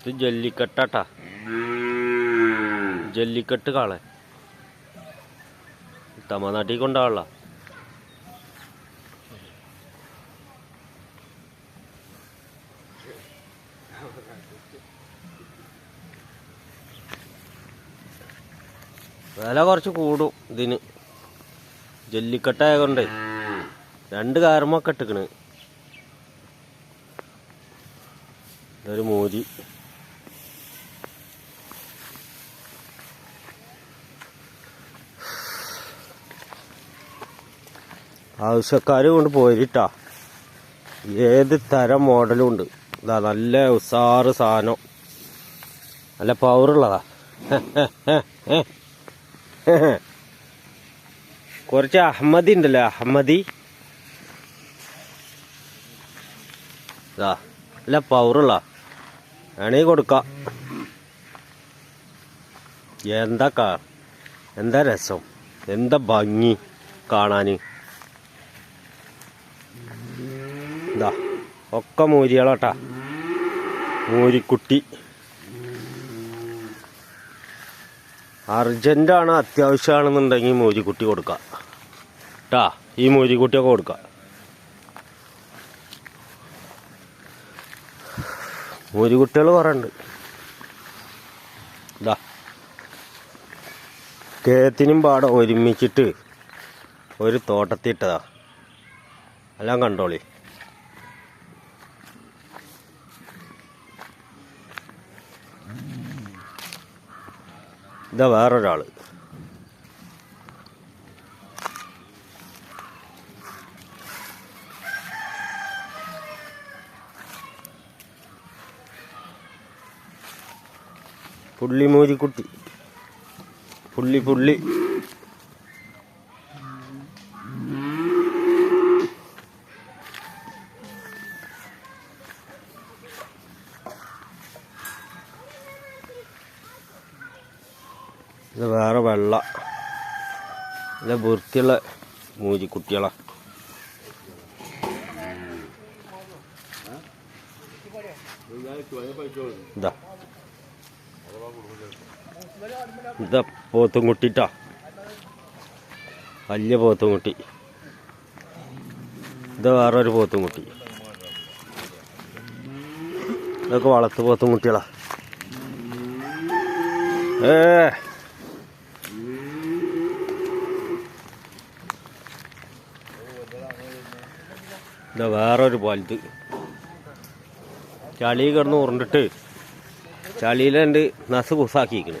ഇത് ജല്ലിക്കെട്ടാട്ടാ. ജല്ലിക്കെട്ട് കാളെ. തമിഴ്നാട്ടിൽ കൊണ്ടാവള്ള വില കുറച്ച് കൂടും ഇതിന്. ജല്ലിക്കെട്ടായ കൊണ്ട് രണ്ട് കാരമൊക്കെ ഇട്ടിക്കണ്. ഇതൊരു മോജി ആവശ്യക്കാർ കൊണ്ട് പോരിട്ടാ ഏത് തരം മോഡലും ഉണ്ട്. ഇതാ നല്ല ഉസാറ് സാധനം. നല്ല പവറുള്ളതാ കുറച്ച് അഹമ്മദി ഉണ്ടല്ലോ അഹമ്മദി? ഇതാ നല്ല പവറുള്ള വേണമെങ്കിൽ കൊടുക്കാം. എന്താ എന്താ രസം? എന്താ ഭംഗി കാണാൻ ഇതാ ഒക്കെ മൂരികളോട്ടാ. മൂരിക്കുട്ടി. അർജന്റാണ് അത്യാവശ്യമാണെന്നുണ്ടെങ്കിൽ മൂരിക്കുട്ടി കൊടുക്കാം. ട്ടാ ഈ മൂരിക്കുട്ടിയൊക്കെ കൊടുക്കാം. മൂരിക്കുട്ടികൾ കുറേ ഉണ്ട് ഇതാ കേത്തിനും പാടം ഒരുമിച്ചിട്ട് ഒരു തോട്ടത്തിട്ടതാ. എല്ലാം കണ്ടോളി. ഇതാ വേറൊരാള് പുള്ളി മൂരിക്കുട്ടി പുള്ളി പുള്ളി ഇത് വേറെ വെള്ള. ഇത് വൃത്തിയുള്ള മൂജിക്കുട്ടികളാ. ഇതാ. ഇതാ പോത്തും കുട്ടിട്ടാ വലിയ പോത്തും കുട്ടി ഇത് വേറൊരു പോത്തും കുട്ടി ഇതൊക്കെ വളർത്തു പോത്തും കുട്ടികളാ ഏ. ഇതാ വേറൊരു പാലത്ത് ചളി കിടന്ന് ഉരുണ്ടിട്ട് ചളിയിലുണ്ട് നസ് കുസാക്കിയിരിക്കണ്